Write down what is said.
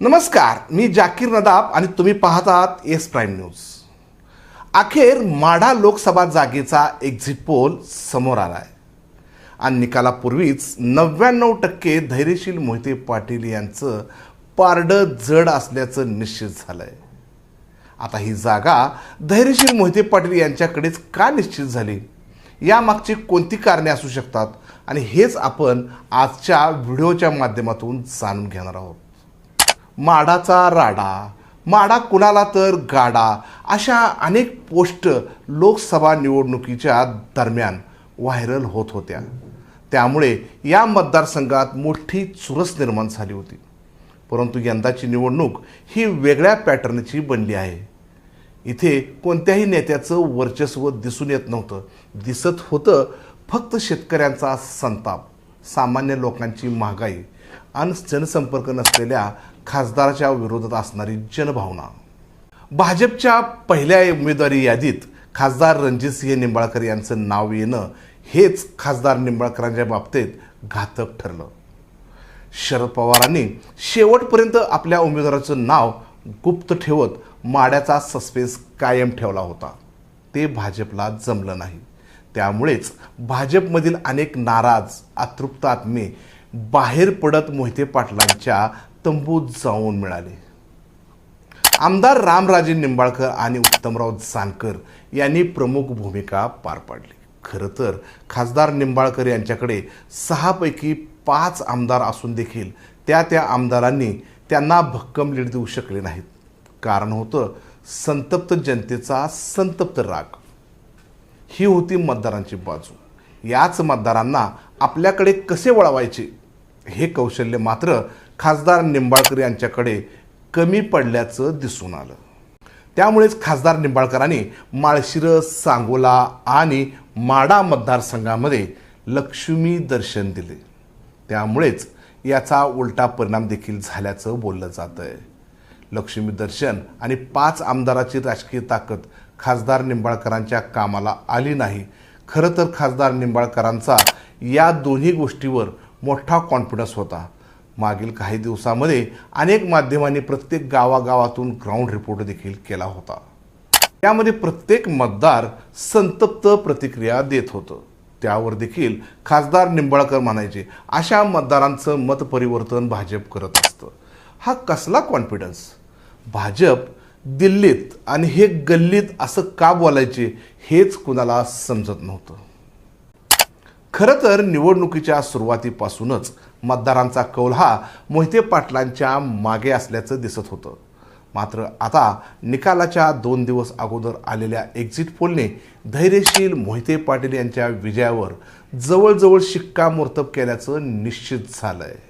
नमस्कार मी जाकीर नदाब आणि तुम्ही पाहतात एस प्राईम न्यूज. अखेर माढा लोकसभा जागेचा एक्झिट पोल समोर आला आहे आणि निकालापूर्वीच नव्याण्णव टक्के धैर्यशील मोहिते पाटील यांचं पारडं जड असल्याचं निश्चित झालं आहे आता ही जागा धैर्यशील मोहिते पाटील यांच्याकडेच का निश्चित झाली? यामागची कोणती कारणे असू शकतात? आणि हेच आपण आजच्या व्हिडिओच्या माध्यमातून जाणून घेणार आहोत. माडाचा राडा माडा कुणाला तर गाडा अशा अनेक पोस्ट लोकसभा निवडणुकीच्या दरम्यान व्हायरल होत होत्या. त्यामुळे या मतदारसंघात मोठी चुरस निर्माण झाली होती. परंतु यंदाची निवडणूक ही वेगळ्या पॅटर्नची बनली आहे. इथे कोणत्याही नेत्याचं वर्चस्व दिसून येत नव्हतं. दिसत होतं फक्त शेतकऱ्यांचा संताप सामान्य लोकांची महागाई आणि जनसंपर्क नसलेल्या खासदाराच्या विरोधात असणारी जनभावना. भाजपच्या पहिल्या उमेदवारी यादीत खासदार रणजितसिंह निंबाळकर यांचं नाव येणं हेच खासदार निंबाळकरांच्या बाबतीत घातक ठरलं. शरद पवारांनी शेवटपर्यंत आपल्या उमेदवाराचं नाव गुप्त ठेवत माड्याचा सस्पेन्स कायम ठेवला होता. ते भाजपला जमलं नाही. त्यामुळेच भाजपमधील अनेक नाराज अतृप्त आत्मे बाहेर पडत मोहिते पाटलांच्या तंबूत जाऊन मिळाले. आमदार रामराजे निंबाळकर आणि उत्तमराव जानकर यांनी प्रमुख भूमिका पार पाडली. खरं तर खासदार निंबाळकर यांच्याकडे सहापैकी पाच आमदार असून देखील त्या त्या आमदारांनी त्यांना भक्कम लीड देऊ शकले नाहीत. कारण होतं संतप्त जनतेचा संतप्त राग. ही होती मतदारांची बाजू. याच मतदारांना आपल्याकडे कसे वळवायचे? हे कौशल्य मात्र खासदार निंबाळकर यांच्याकडे कमी पडल्याचं दिसून आलं. त्यामुळेच खासदार निंबाळकरांनी माळशिरस सांगोला आणि माडा मतदारसंघामध्ये लक्ष्मी दर्शन दिले. त्यामुळेच याचा उलटा परिणाम देखील झाल्याचं बोललं जात आहे लक्ष्मी दर्शन आणि पाच आमदाराची राजकीय ताकद खासदार निंबाळकरांच्या कामाला आली नाही. खरं तर खासदार निंबाळकरांचा या दोन्ही गोष्टीवर मोठा कॉन्फिडन्स होता. मागील काही दिवसामध्ये अनेक माध्यमांनी प्रत्येक गावागावातून ग्राउंड रिपोर्ट देखील केला होता. त्यामध्ये प्रत्येक मतदार संतप्त प्रतिक्रिया देत होतं. त्यावर देखील खासदार निंबाळकर म्हणायचे अशा मतदारांचं मतपरिवर्तन भाजप करत असतं. हा कसला कॉन्फिडन्स भाजप दिल्लीत आणि हे गल्लीत असं का बोलायचे हेच कुणाला समजत नव्हतं. खरं तर निवडणुकीच्या सुरुवातीपासूनच मतदारांचा कौल हा मोहिते पाटलांच्या मागे असल्याचं दिसत होतं. मात्र आता निकालाच्या दोन दिवस अगोदर आलेल्या एक्झिट पोलने धैर्यशील मोहिते पाटील यांच्या विजयावर जवळजवळ शिक्कामोर्तब केल्याचं निश्चित झालं आहे